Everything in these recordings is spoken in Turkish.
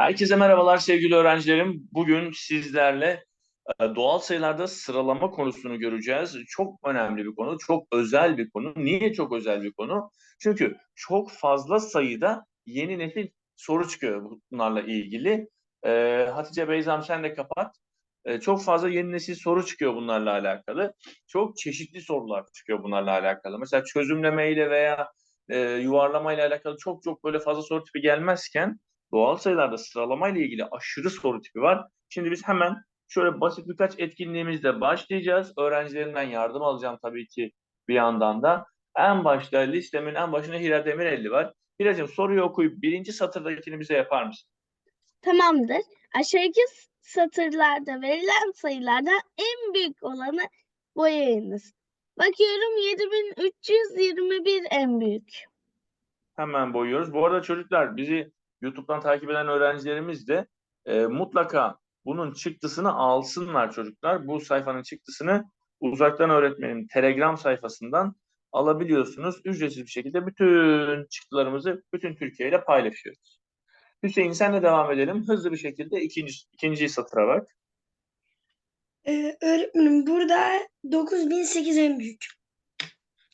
Herkese merhabalar sevgili öğrencilerim. Bugün sizlerle e, doğal sayılarda sıralama konusunu göreceğiz. Çok önemli bir konu, çok özel bir konu. Niye çok özel bir konu? Çünkü çok fazla sayıda yeni nesil soru çıkıyor bunlarla ilgili. Ee, Hatice Beyzam sen de kapat. Ee, çok fazla yeni nesil soru çıkıyor bunlarla alakalı. Çok çeşitli sorular çıkıyor bunlarla alakalı. Mesela çözümleme ile veya e, yuvarlama ile alakalı çok çok böyle fazla soru tipi gelmezken doğal sayılarda sıralama ile ilgili aşırı soru tipi var. Şimdi biz hemen şöyle basit birkaç etkinliğimizle başlayacağız. Öğrencilerimden yardım alacağım tabii ki bir yandan da. En başta listemin en başında Hira Demirelli var. Hiracığım soruyu okuyup birinci satırdakini bize yapar mısın? Tamamdır. Aşağıdaki satırlarda verilen sayılardan en büyük olanı boyayınız. Bakıyorum 7321 en büyük. Hemen boyuyoruz. Bu arada çocuklar bizi YouTube'dan takip eden öğrencilerimiz de e, mutlaka bunun çıktısını alsınlar çocuklar. Bu sayfanın çıktısını uzaktan öğretmenim Telegram sayfasından alabiliyorsunuz. Ücretsiz bir şekilde bütün çıktılarımızı bütün Türkiye ile paylaşıyoruz. Hüseyin senle devam edelim. Hızlı bir şekilde ikinci, ikinci satıra bak. Ee, öğretmenim burada 9008 en büyük.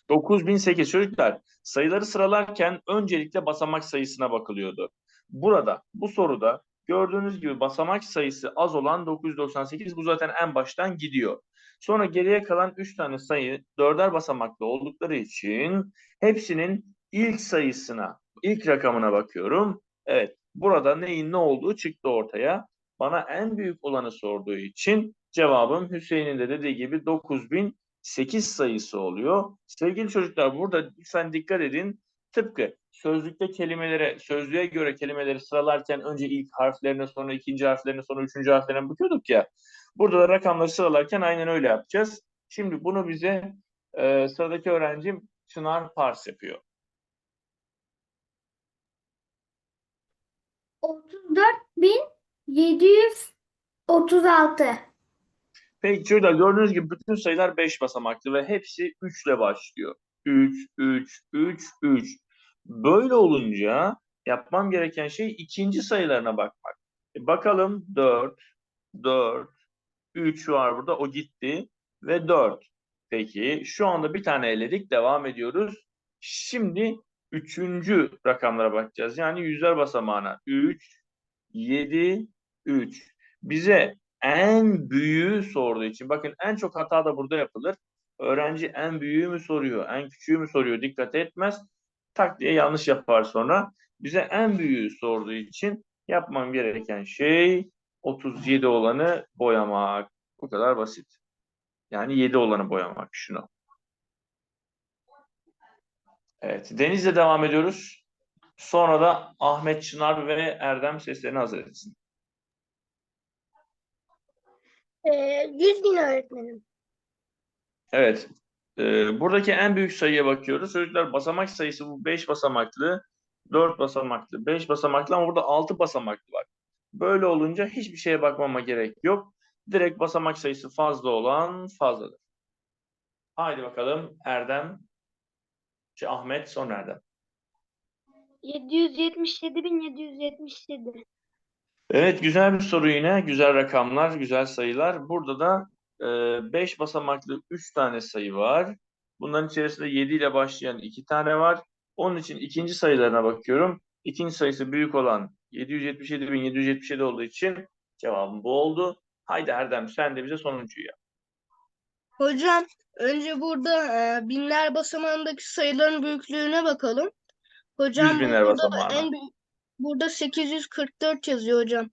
9008 çocuklar sayıları sıralarken öncelikle basamak sayısına bakılıyordu. Burada bu soruda gördüğünüz gibi basamak sayısı az olan 998 bu zaten en baştan gidiyor. Sonra geriye kalan 3 tane sayı dörder basamaklı oldukları için hepsinin ilk sayısına, ilk rakamına bakıyorum. Evet burada neyin ne olduğu çıktı ortaya. Bana en büyük olanı sorduğu için cevabım Hüseyin'in de dediği gibi 9008 sayısı oluyor. Sevgili çocuklar burada lütfen dikkat edin. Tıpkı sözlükte kelimelere, sözlüğe göre kelimeleri sıralarken önce ilk harflerine sonra ikinci harflerine sonra üçüncü harflerine bakıyorduk ya. Burada da rakamları sıralarken aynen öyle yapacağız. Şimdi bunu bize e, sıradaki öğrencim Çınar Pars yapıyor. 34.736. Peki çocuklar gördüğünüz gibi bütün sayılar 5 basamaklı ve hepsi 3 ile başlıyor. 3, 3, 3, 3. Böyle olunca yapmam gereken şey ikinci sayılarına bakmak. E bakalım 4, 4, 3 var burada o gitti ve 4. Peki şu anda bir tane eledik devam ediyoruz. Şimdi üçüncü rakamlara bakacağız. Yani yüzler basamağına 3, 7, 3. Bize en büyüğü sorduğu için bakın en çok hata da burada yapılır. Öğrenci en büyüğü mü soruyor, en küçüğü mü soruyor dikkat etmez. Tak diye yanlış yapar sonra. Bize en büyüğü sorduğu için yapmam gereken şey 37 olanı boyamak. Bu kadar basit. Yani 7 olanı boyamak şunu. Evet, Deniz'le devam ediyoruz. Sonra da Ahmet Çınar ve Erdem seslerini hazır etsin. Ee, 100 bin öğretmenim. Evet. Ee, buradaki en büyük sayıya bakıyoruz. Çocuklar basamak sayısı bu 5 basamaklı, 4 basamaklı, 5 basamaklı ama burada 6 basamaklı var. Böyle olunca hiçbir şeye bakmama gerek yok. Direkt basamak sayısı fazla olan fazladır. Haydi bakalım Erdem, şey Ahmet, sonra Erdem. 777.777. Evet güzel bir soru yine. Güzel rakamlar, güzel sayılar. Burada da 5 basamaklı 3 tane sayı var. Bunların içerisinde 7 ile başlayan 2 tane var. Onun için ikinci sayılarına bakıyorum. İkinci sayısı büyük olan 777.777 olduğu için cevabım bu oldu. Haydi Erdem sen de bize sonuncuyu yap. Hocam önce burada e, binler basamağındaki sayıların büyüklüğüne bakalım. Hocam burada en büyük burada 844 yazıyor hocam.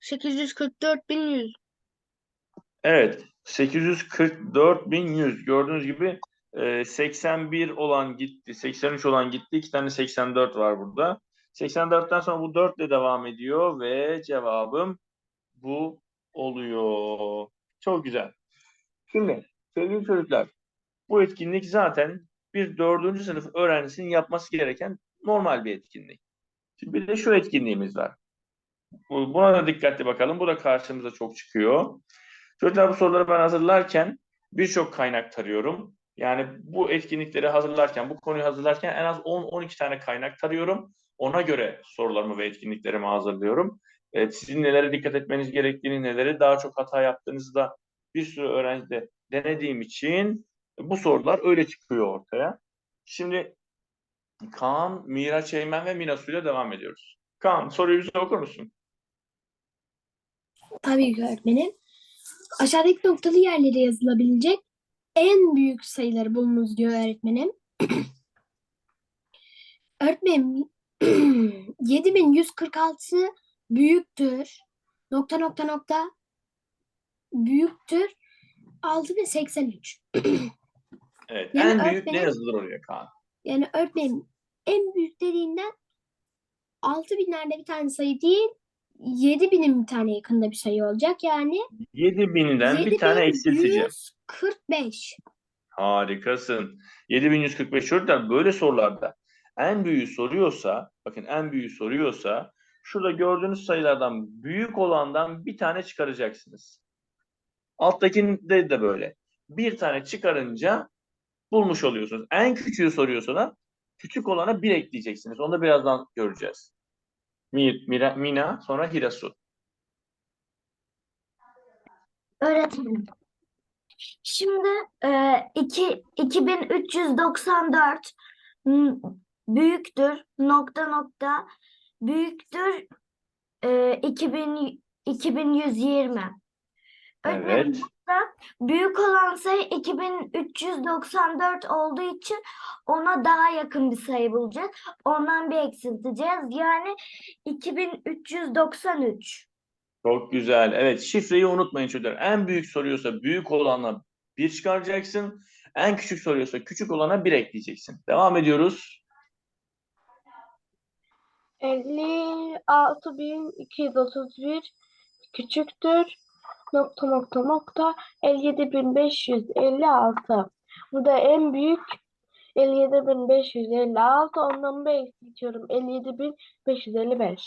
844.100. Evet 844.100 gördüğünüz gibi e, 81 olan gitti, 83 olan gitti. iki tane 84 var burada. 84'ten sonra bu 4 ile devam ediyor ve cevabım bu oluyor. Çok güzel. Şimdi sevgili çocuklar bu etkinlik zaten bir dördüncü sınıf öğrencisinin yapması gereken normal bir etkinlik. Şimdi bir de şu etkinliğimiz var. Bu- Buna da dikkatli bakalım. Bu da karşımıza çok çıkıyor. Çocuklar bu soruları ben hazırlarken birçok kaynak tarıyorum. Yani bu etkinlikleri hazırlarken, bu konuyu hazırlarken en az 10-12 tane kaynak tarıyorum. Ona göre sorularımı ve etkinliklerimi hazırlıyorum. Evet, sizin nelere dikkat etmeniz gerektiğini, neleri daha çok hata yaptığınızı da bir sürü öğrencide denediğim için bu sorular öyle çıkıyor ortaya. Şimdi Kaan, Miraç Eymen ve Minasu ile devam ediyoruz. Kaan soruyu bize okur musun? Tabii ki öğretmenim. Aşağıdaki noktalı yerlere yazılabilecek en büyük sayıları bulunuz diyor öğretmenim. Öğretmenim 7146 büyüktür. Nokta nokta nokta büyüktür. 6083. Evet, Yani en büyük ne yazılır oraya Kaan? Yani öğretmenim en büyük dediğinden 6000'lerde bir tane sayı değil 7000'in bir tane yakında bir sayı olacak. Yani 7000'den bir tane eksilteceğim. 7145. Harikasın. 7145 çocuklar böyle sorularda en büyüğü soruyorsa, bakın en büyüğü soruyorsa şurada gördüğünüz sayılardan büyük olandan bir tane çıkaracaksınız. Alttakinde de böyle. Bir tane çıkarınca bulmuş oluyorsunuz. En küçüğü soruyorsa da küçük olana bir ekleyeceksiniz. Onu da birazdan göreceğiz. Mir, Mira- Mina, sonra Hirasu. Öğretmenim. Şimdi e, iki, 2394 m, büyüktür nokta nokta büyüktür e, 2000, 2120. Evet. büyük olan sayı 2394 olduğu için ona daha yakın bir sayı bulacağız. Ondan bir eksilteceğiz. Yani 2393. Çok güzel. Evet, şifreyi unutmayın çocuklar. En büyük soruyorsa büyük olana bir çıkaracaksın. En küçük soruyorsa küçük olana bir ekleyeceksin. Devam ediyoruz. 56.231 küçüktür. Nokta nokta nokta 57.556. Burada en büyük 57.556. Ondan bir eksiltiyorum. 57.555.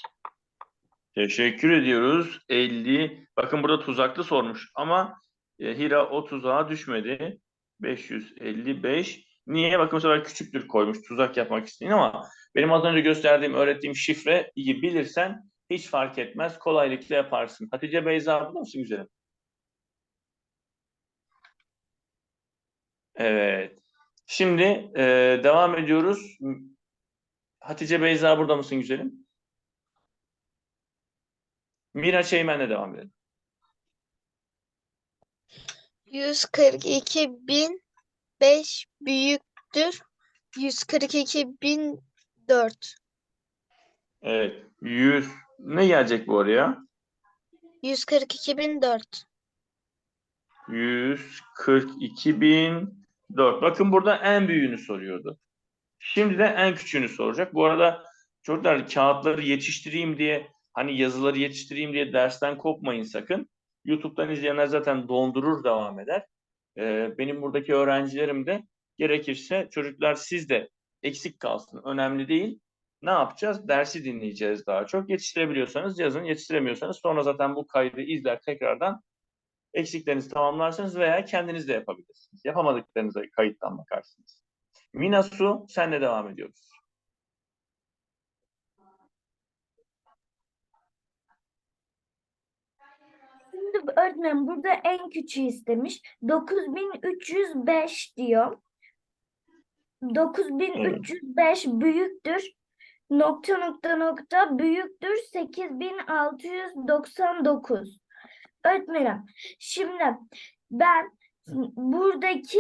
Teşekkür ediyoruz. 50. Bakın burada tuzaklı sormuş ama e, Hira o tuzağa düşmedi. 555. Niye? Bakın bu sefer küçüktür koymuş tuzak yapmak isteyin ama benim az önce gösterdiğim, öğrettiğim şifreyi bilirsen hiç fark etmez. Kolaylıkla yaparsın. Hatice Beyza burada mısın güzelim? Evet. Şimdi e, devam ediyoruz. Hatice Beyza burada mısın güzelim? Miraç Eymen'le devam edelim. 142.005 büyüktür. 142.004. Evet. 100. Ne gelecek bu araya? 142.004. 142.004. Bakın burada en büyüğünü soruyordu. Şimdi de en küçüğünü soracak. Bu arada çocuklar kağıtları yetiştireyim diye hani yazıları yetiştireyim diye dersten kopmayın sakın. YouTube'dan izleyenler zaten dondurur devam eder. Ee, benim buradaki öğrencilerim de gerekirse çocuklar siz de eksik kalsın. Önemli değil. Ne yapacağız? Dersi dinleyeceğiz daha çok. Yetiştirebiliyorsanız yazın, yetiştiremiyorsanız sonra zaten bu kaydı izler tekrardan eksiklerinizi tamamlarsınız veya kendiniz de yapabilirsiniz. Yapamadıklarınıza kayıttan bakarsınız. Minasu senle devam ediyoruz. Şimdi öğretmenim burada en küçüğü istemiş. 9305 diyor. 9305 büyüktür. Nokta nokta nokta büyüktür 8699. Öğretmenim şimdi ben buradaki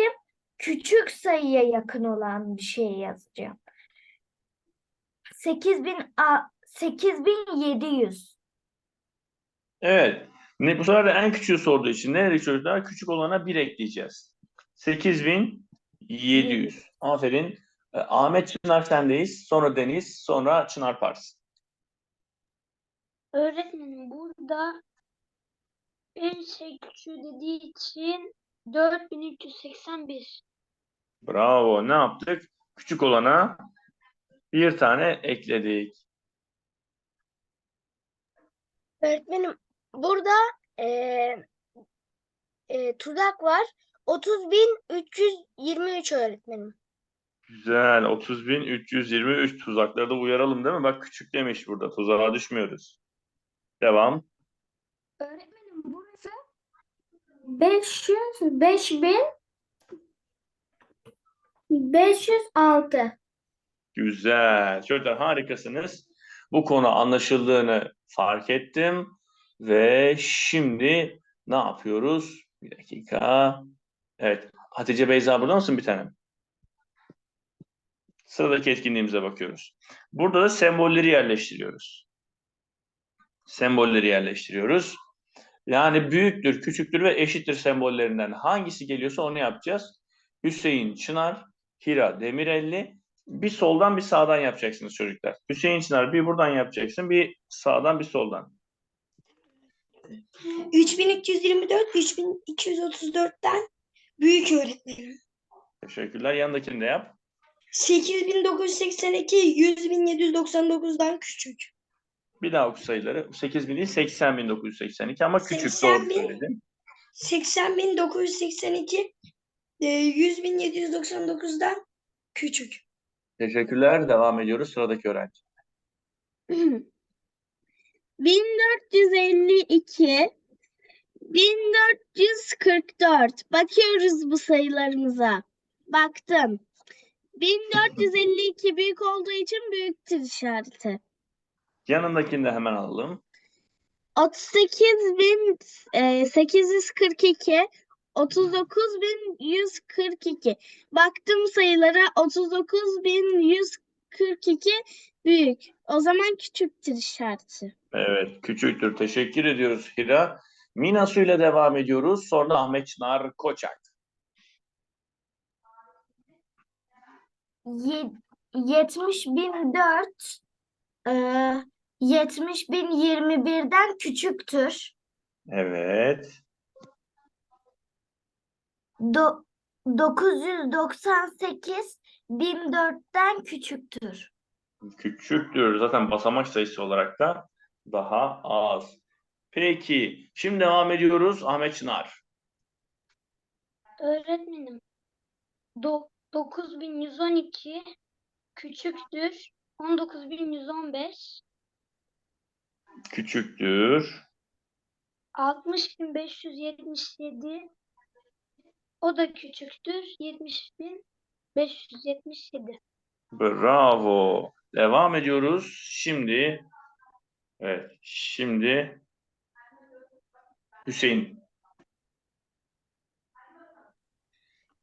küçük sayıya yakın olan bir şey yazacağım. 8000 a- 8700. Evet. Ne, bu sefer de en küçüğü sorduğu için ne dedik çocuklar? Küçük olana 1 ekleyeceğiz. 8700. Aferin. Ee, Ahmet Çınar sendeyiz. Sonra Deniz. Sonra Çınar Pars. Öğretmenim burada en şey küçüğü dediği için 4381. Bravo. Ne yaptık? Küçük olana bir tane ekledik. Öğretmenim burada eee eee, tuzak var. 30.323 öğretmenim. Güzel. 30.323 tuzakları da uyaralım değil mi? Bak küçük demiş burada. Tuzağa düşmüyoruz. Devam. Öğretmenim burası 500, 5000, 506. Güzel. Çocuklar harikasınız. Bu konu anlaşıldığını fark ettim. Ve şimdi ne yapıyoruz? Bir dakika. Evet. Hatice Beyza burada mısın bir tanem? Sıradaki etkinliğimize bakıyoruz. Burada da sembolleri yerleştiriyoruz. Sembolleri yerleştiriyoruz. Yani büyüktür, küçüktür ve eşittir sembollerinden hangisi geliyorsa onu yapacağız. Hüseyin Çınar, Hira Demirelli. Bir soldan bir sağdan yapacaksınız çocuklar. Hüseyin Çınar bir buradan yapacaksın, bir sağdan bir soldan. 3324, 3234'ten büyük öğretmenim. Teşekkürler. Yanındakini de yap. 8982, 100.799'dan küçük. Bir daha oku sayıları. 8000 değil 80.982 ama küçük 80.000. doğru söyledim. 80.982, e, 100.799'dan küçük. Teşekkürler. Devam ediyoruz. Sıradaki öğrenci. 1452 1444 bakıyoruz bu sayılarımıza. Baktım. 1452 büyük olduğu için büyüktür işareti. Yanındakini de hemen alalım. 38842 39142 baktım sayılara 39142 büyük. O zaman küçüktür işareti. Evet, küçüktür. Teşekkür ediyoruz Hira. Mina Su ile devam ediyoruz. Sonra Ahmet Çınar Koçak. Ye- 70.004 e, 70.021'den küçüktür. Evet. Do 998 1004'ten küçüktür. Küçüktür. Zaten basamak sayısı olarak da daha az. Peki. Şimdi devam ediyoruz. Ahmet Çınar. Öğretmenim, do- 9112 küçüktür 19115 Küçüktür. 60577 o da küçüktür 70577 Bravo. Devam ediyoruz. Şimdi evet, şimdi Hüseyin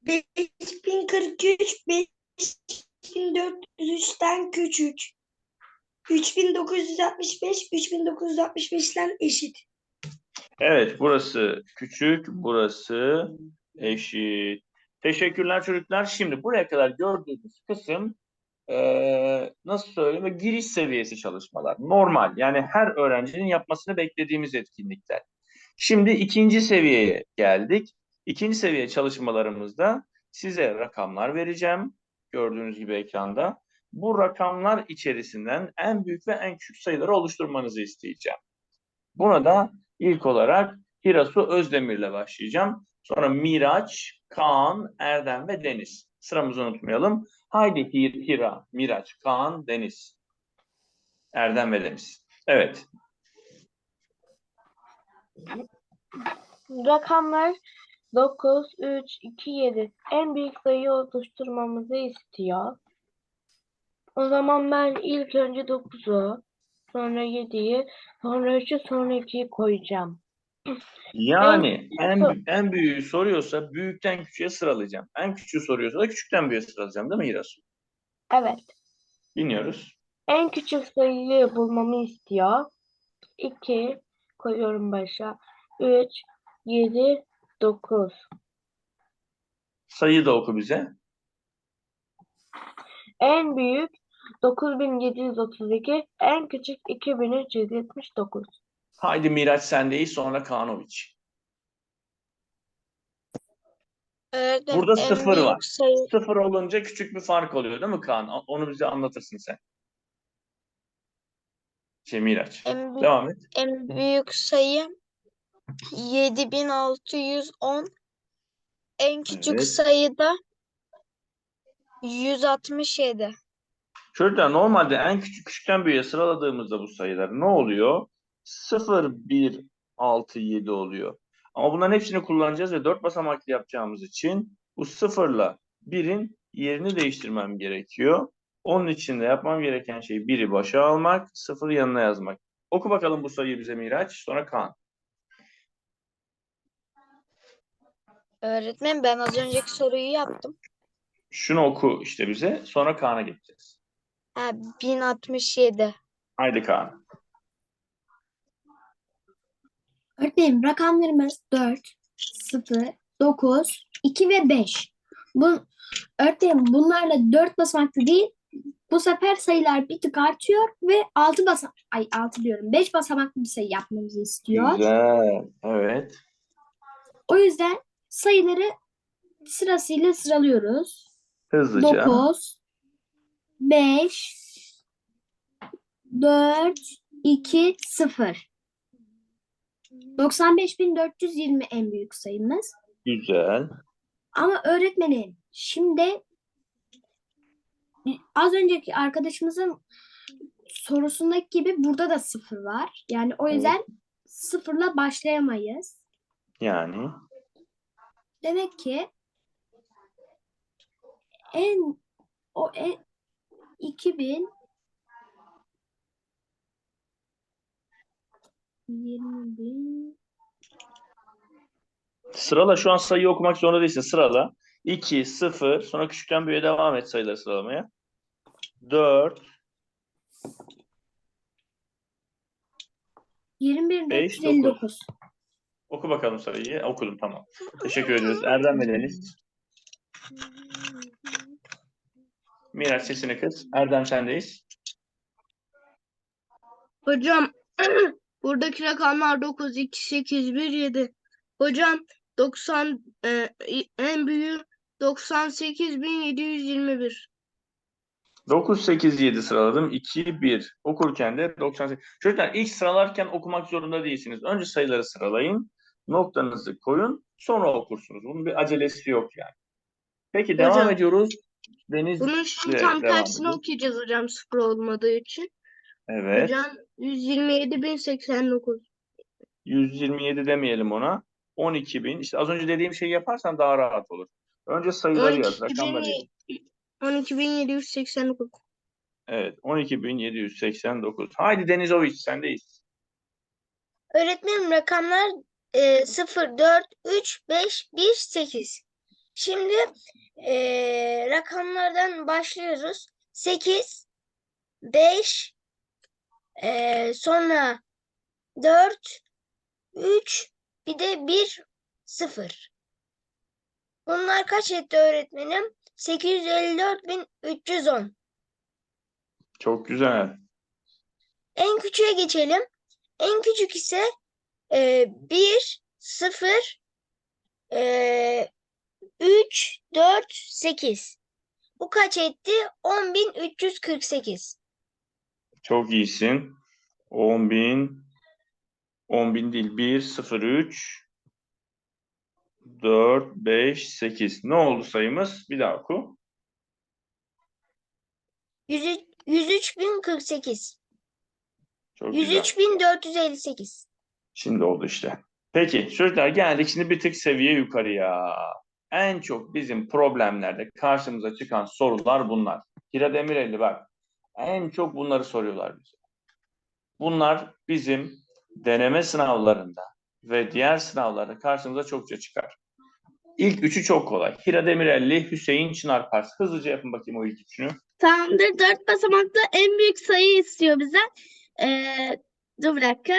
5043, 5403'ten küçük. 3965, 3965'ten eşit. Evet, burası küçük, burası eşit. Teşekkürler çocuklar. Şimdi buraya kadar gördüğünüz kısım eee, nasıl söyleyeyim? Giriş seviyesi çalışmalar. Normal. Yani her öğrencinin yapmasını beklediğimiz etkinlikler. Şimdi ikinci seviyeye geldik. İkinci seviye çalışmalarımızda size rakamlar vereceğim. Gördüğünüz gibi ekranda. Bu rakamlar içerisinden en büyük ve en küçük sayıları oluşturmanızı isteyeceğim. Buna da ilk olarak Hirasu Özdemir'le başlayacağım. Sonra Miraç, Kaan, Erdem ve Deniz. Sıramızı unutmayalım. Haydi Hir- Hira, Miraç, Kaan, Deniz. Erdem ve Deniz. Evet. Rakamlar 9, 3, 2, 7. En büyük sayıyı oluşturmamızı istiyor. O zaman ben ilk önce 9'u, sonra 7'yi, sonra 3'ü, sonra 2'yi koyacağım. Yani en, en büyüğü soruyorsa büyükten küçüğe sıralayacağım. En küçüğü soruyorsa da küçükten büyüğe sıralayacağım değil mi Hirasu? Evet. Dinliyoruz. En küçük sayıyı bulmamı istiyor. 2 koyuyorum başa. 3, 7, 9. Sayıyı da oku bize. En büyük 9732, en küçük 2379. Haydi Miraç sendeyiz sonra Kaanoviç. Öğretmenim Burada en sıfır büyük var. sayı Sıfır olunca küçük bir fark oluyor değil mi Kaan? Onu bize anlatırsın sen. Şey Miraç. en büyük, Devam et. en büyük sayı 7610. En küçük Evet. sayı da 167. Çocuklar normalde en küçük küçükten büyüğe sıraladığımızda bu sayıları ne oluyor? 0, 1, 6, 7 oluyor. Ama bunların hepsini kullanacağız ve 4 basamaklı yapacağımız için bu 0 ile 1'in yerini değiştirmem gerekiyor. Onun için de yapmam gereken şey 1'i başa almak, 0'ı yanına yazmak. Oku bakalım bu sayıyı bize Miraç, sonra Kaan. Öğretmen ben az önceki soruyu yaptım. Şunu oku işte bize, sonra Kaan'a geçeceğiz. Ha, 1067. Haydi Kaan. Öğretmenim rakamlarımız 4, 0, 9, 2 ve 5. Bu, öğretmenim bunlarla 4 basamaklı değil. Bu sefer sayılar bir tık artıyor ve 6 basamak ay 6 diyorum 5 basamaklı bir sayı yapmamızı istiyor. Güzel, evet. O yüzden sayıları sırasıyla sıralıyoruz. Hızlıca. 9 5 4 2 0 95.420 en büyük sayımız. Güzel. Ama öğretmenim şimdi az önceki arkadaşımızın sorusundaki gibi burada da sıfır var. Yani o Evet. yüzden sıfırla başlayamayız. Yani Demek ki en o en 2000 20 bin Sırala şu an sayıyı okumak zorunda değilsin. Sırala. 2, 0. Sonra küçükten büyüğe devam et sayıları sıralamaya. 4, 21 Beş, 459. Oku bakalım sayıyı. Okudum tamam. Teşekkür ediyoruz. Erdem ve Deniz. Miraç sesini kıs. Erdem sendeyiz. Hocam buradaki rakamlar 9, 2, 8, 1, 7. Hocam 90 e, en büyüğü 98.721. 9, 8, 7 sıraladım. 2, 1. Okurken de 98. Çocuklar ilk sıralarken okumak zorunda değilsiniz. Önce sayıları sıralayın. Noktanızı koyun. Sonra okursunuz. Bunun bir acelesi yok yani. Peki devam Hocam, ediyoruz. Deniz Bunun şimdi Evet, tam devam tersini okuyacağız hocam sıfır olmadığı için. Evet. Hocam 127.089. 127 demeyelim ona. 12 bin. İşte az önce dediğim şeyi yaparsan daha rahat olur. Önce sayıları yaz, rakamları yaz. 12.789. Evet, 12.789. Haydi Denizoviç sendeyiz. Öğretmenim rakamlar e, 0, 4, 3, 5, 1, 8. Şimdi e, rakamlardan başlıyoruz. 8, 5, e, sonra 4, 3, bir de 1, 0. Bunlar kaç etti öğretmenim? 854.310. Çok güzel. En küçüğe geçelim. En küçük ise e, 1, 0, e, 3, 4, 8. Bu kaç etti? 10.348. Çok iyisin. 10.000 10.000 değil. 1, 0, 3 4, 5, 8. Ne oldu sayımız? Bir daha oku. 103 103.048. Çok güzel. 103.458. Şimdi oldu işte. Peki çocuklar geldik şimdi bir tık seviye yukarıya. En çok bizim problemlerde karşımıza çıkan sorular bunlar. Hira Demirel'i bak. En çok bunları soruyorlar bize. Bunlar bizim deneme sınavlarında ve diğer sınavlarda karşımıza çokça çıkar. İlk üçü çok kolay. Hira Demirelli, Hüseyin Çınarpars. Hızlıca yapın bakayım o ilk üçünü. Tamamdır. Dört basamaklı en büyük sayı istiyor bize. Ee, dur bir dakika.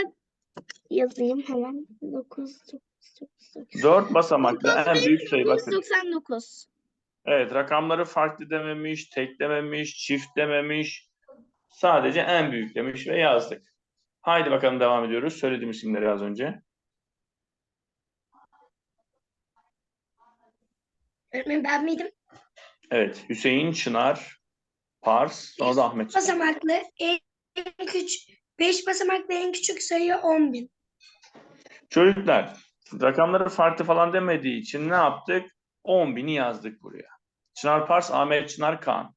Yazayım hemen. 9, 9, 9, Dört basamaklı en büyük sayı bakın. 99. Evet, rakamları farklı dememiş, tek dememiş, çift dememiş. Sadece en büyük demiş ve yazdık. Haydi bakalım devam ediyoruz. Söylediğim isimleri az önce. Öğretmenim ben miydim? Evet, Hüseyin Çınar, Pars, sonra da Ahmet Çınar. Basamaklı en küçük 5 basamaklı en küçük sayı 10.000. Çocuklar, rakamları farklı falan demediği için ne yaptık? 10.000'i yazdık buraya. Çınar Pars, Ahmet Çınar, Kaan.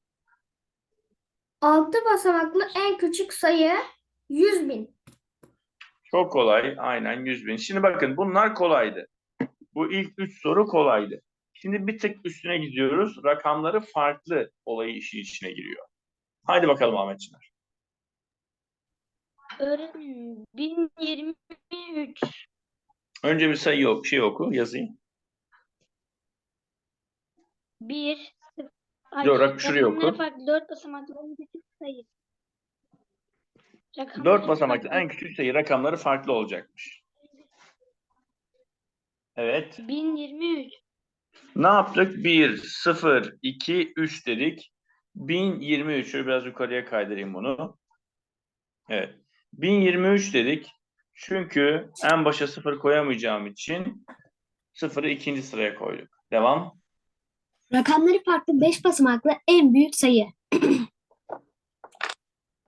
6 basamaklı en küçük sayı 100 bin. Çok kolay. Aynen 100 bin. Şimdi bakın bunlar kolaydı. Bu ilk üç soru kolaydı. Şimdi bir tık üstüne gidiyoruz. Rakamları farklı olayı işin içine giriyor. Haydi bakalım Ahmet Çınar. Öğretmenim 1023. Önce bir sayı yok, şey oku, yazayım. 1 Yok, şuraya oku. farklı 4 basamaklı en küçük sayı. Rakamları Dört basamaklı farklı en küçük sayı rakamları farklı olacakmış. Evet. 1023. Ne yaptık? 1, 0, 2, 3 dedik. 1023. Şöyle biraz yukarıya kaydırayım bunu. Evet. 1023 dedik. Çünkü en başa 0 koyamayacağım için 0'ı ikinci sıraya koyduk. Devam. Rakamları farklı 5 basamaklı en büyük sayı.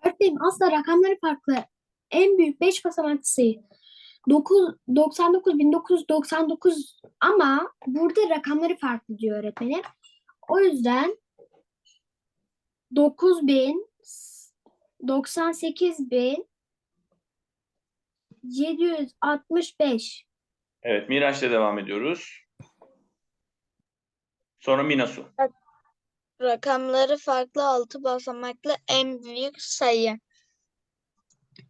Öğretmenim aslında rakamları farklı en büyük 5 basamaklı sayı 9, 99.999 ama burada rakamları farklı diyor öğretmenim. O yüzden 9000 98.765 Evet. Miraç'la devam ediyoruz. Sonra Minasu. Rakamları farklı altı basamaklı en büyük sayı.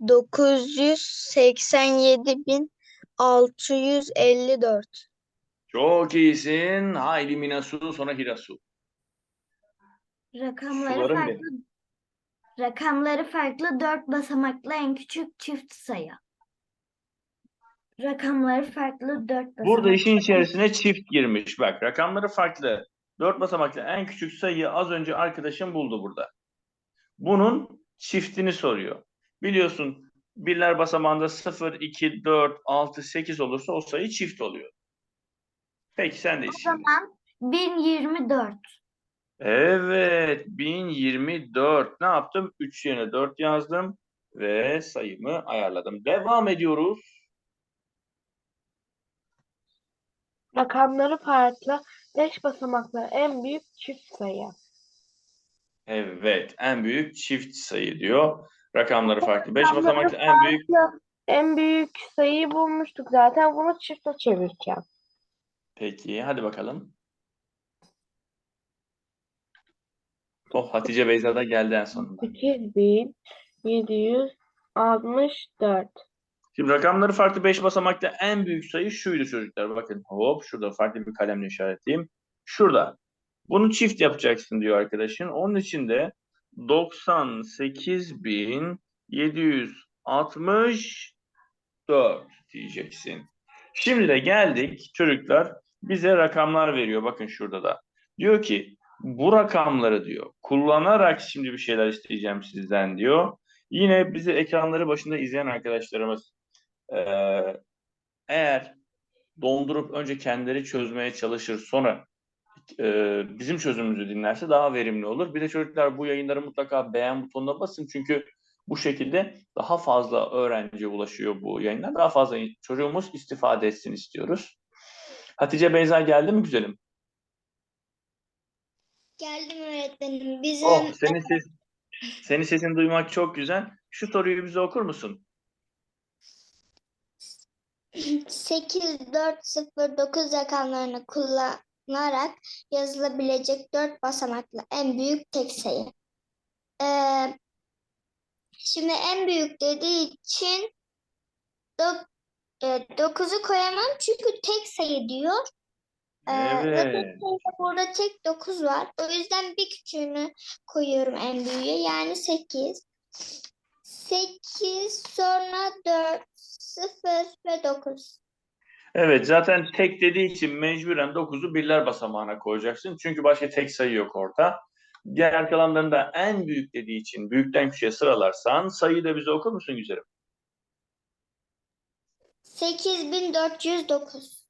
987.654. Çok iyisin. Haydi Minasu sonra Hirasu. Rakamları Sularım farklı. benim. Rakamları farklı 4 basamaklı en küçük çift sayı. Rakamları farklı 4 basamaklı. Burada işin içerisine çift girmiş. Bak rakamları farklı. Dört basamaklı en küçük sayıyı az önce arkadaşım buldu burada. Bunun çiftini soruyor. Biliyorsun birler basamağında 0, 2, 4, 6, 8 olursa o sayı çift oluyor. Peki sen de O zaman 1024. Evet 1024 ne yaptım? 3 yerine 4 yazdım ve sayımı ayarladım. Devam ediyoruz. Rakamları farklı 5 basamaklı en büyük çift sayı. Evet en büyük çift sayı diyor. Rakamları farklı. 5 Rakamları basamaklı en büyük farklı En büyük sayıyı bulmuştuk zaten. Bunu çifte çevireceğim. Peki, hadi bakalım. Oh, Hatice Beyza da geldi en sonunda. 8764. Şimdi rakamları farklı 5 basamaklı en büyük sayı şuydu çocuklar. Bakın hop şurada farklı bir kalemle işaretleyeyim. Şurada. Bunu çift yapacaksın diyor arkadaşın. Onun için de 98.764 diyeceksin. Şimdi de geldik çocuklar bize rakamlar veriyor. Bakın şurada da. Diyor ki bu rakamları diyor kullanarak şimdi bir şeyler isteyeceğim sizden diyor. Yine bizi ekranları başında izleyen arkadaşlarımız eee, eğer dondurup önce kendileri çözmeye çalışır sonra eee, bizim çözümümüzü dinlerse daha verimli olur. Bir de çocuklar bu yayınları mutlaka beğen butonuna basın çünkü bu şekilde daha fazla öğrenciye ulaşıyor bu yayınlar. Daha fazla çocuğumuz istifade etsin istiyoruz. Hatice Beyza geldi mi güzelim? Geldim öğretmenim. Bizim Oh, senin ses senin sesini duymak çok güzel. Şu soruyu bize okur musun? 8409 rakamlarını kullanarak yazılabilecek 4 basamaklı en büyük tek sayı. Ee, şimdi en büyük dediği için 9'u koyamam çünkü tek sayı diyor. Ee, ve Evet. burada tek 9 var. O yüzden bir küçüğünü koyuyorum en büyüğe. Yani 8. 8 sonra 4, 0 ve 9. Evet zaten tek dediği için mecburen 9'u birler basamağına koyacaksın. Çünkü başka tek sayı yok orada. Diğer kalanlarında en büyük dediği için büyükten küçüğe sıralarsan sayıyı da bize okur musun güzelim? 8409.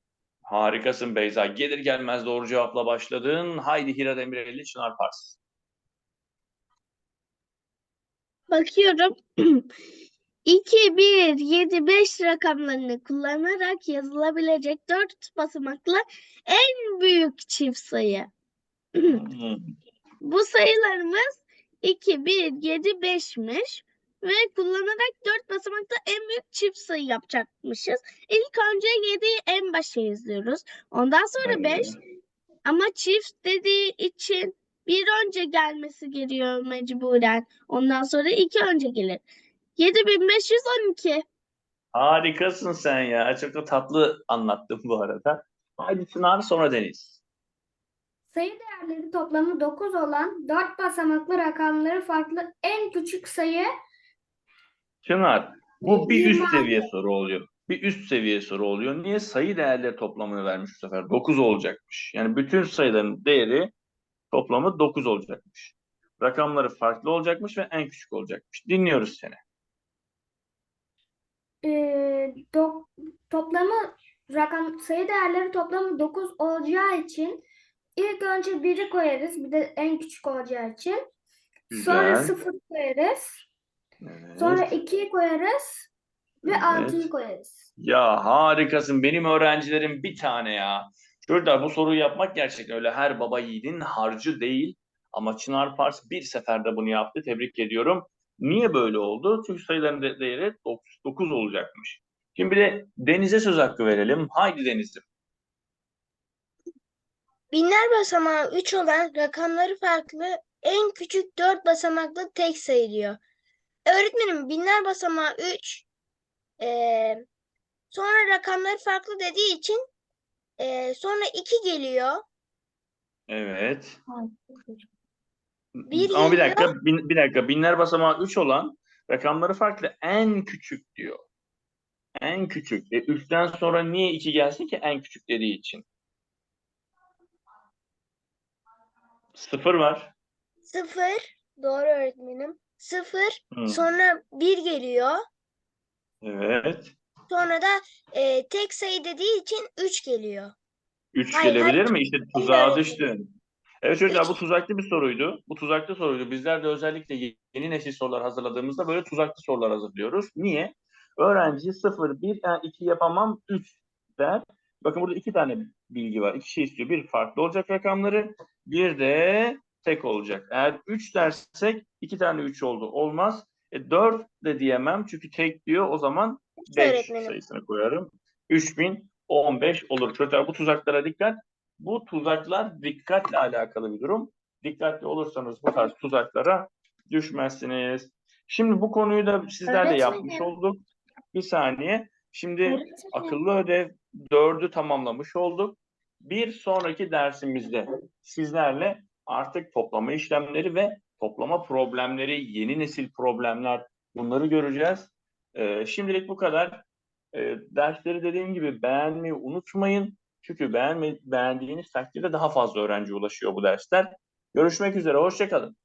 Harikasın Beyza. Gelir gelmez doğru cevapla başladın. Haydi Hira Demirel'i Çınar Pars. Bakıyorum. 2, 1, 7, 5 rakamlarını kullanarak yazılabilecek 4 basamaklı en büyük çift sayı. Hmm. Bu sayılarımız 2, 1, 7, 5'miş ve kullanarak 4 basamak basamakta en büyük çift sayı yapacakmışız. İlk önce 7'yi en başa yazıyoruz. Ondan sonra 5 ama çift dediği için bir önce gelmesi geliyor mecburen. Ondan sonra iki önce gelir. 7512. Harikasın sen ya. Çok da tatlı anlattın bu arada. Haydi Çınar sonra Deniz. Sayı değerleri toplamı 9 olan 4 basamaklı rakamları farklı en küçük sayı Çınar, bu bir üst 26. seviye soru oluyor. Bir üst seviye soru oluyor. Niye? Sayı değerleri toplamını vermiş bu sefer. 9 olacakmış. Yani bütün sayıların değeri toplamı 9 olacakmış. Rakamları farklı olacakmış ve en küçük olacakmış. Dinliyoruz seni. E, do- toplamı rakam sayı değerleri toplamı 9 olacağı için ilk önce 1'i koyarız. Bir de en küçük olacağı için. Sonra Güzel. 0 koyarız. Evet. Sonra 2'yi koyarız ve Evet. 6'yı koyarız. Ya harikasın. Benim öğrencilerim bir tane ya. Çocuklar bu soruyu yapmak gerçekten öyle her baba yiğidin harcı değil. Ama Çınar Pars bir seferde bunu yaptı. Tebrik ediyorum. Niye böyle oldu? Çünkü sayıların de- değeri 9 olacakmış. Şimdi bir de Deniz'e söz hakkı verelim. Haydi Deniz'im. Binler basamağı 3 olan rakamları farklı en küçük 4 basamaklı tek sayı diyor. Öğretmenim binler basamağı 3 eee, sonra rakamları farklı dediği için eee, sonra 2 geliyor. Evet. Bir Ama bir dakika, bin- bir dakika. Binler basamağı 3 olan rakamları farklı. En küçük diyor. En küçük. E 3'ten sonra niye 2 gelsin ki en küçük dediği için? 0 var. 0 doğru öğretmenim. 0 Hı, sonra 1 geliyor. Evet. Sonra da eee, tek sayı dediği için 3 geliyor. 3 Hayır, gelebilir hayır. mi? İşte tuzağa düştün. Evet çocuklar bu tuzaklı bir soruydu. Bu tuzaklı soruydu. Bizler de özellikle yeni nesil sorular hazırladığımızda böyle tuzaklı sorular hazırlıyoruz. Niye? Öğrenci 0, 1, 2 yapamam, 3 der. Bakın burada iki tane bilgi var. İki şey istiyor. Bir farklı olacak rakamları, bir de tek olacak. Eğer 3 dersek iki tane 3 oldu. Olmaz. E, 4 de diyemem çünkü tek diyor. O zaman 5 öğretmenim. sayısını koyarım. 3015 olur. Çocuklar bu tuzaklara dikkat. Bu tuzaklar dikkatle alakalı bir durum. Dikkatli olursanız bu tarz tuzaklara düşmezsiniz. Şimdi bu konuyu da sizlerle yapmış Öğretmenim. olduk. Bir saniye. Şimdi akıllı ödev 4'ü tamamlamış olduk. Bir sonraki dersimizde sizlerle artık toplama işlemleri ve toplama problemleri, yeni nesil problemler bunları göreceğiz. Ee, şimdilik bu kadar. Ee, dersleri dediğim gibi beğenmeyi unutmayın. Çünkü beğenme, beğendiğiniz takdirde daha fazla öğrenci ulaşıyor bu dersler. Görüşmek üzere, hoşçakalın.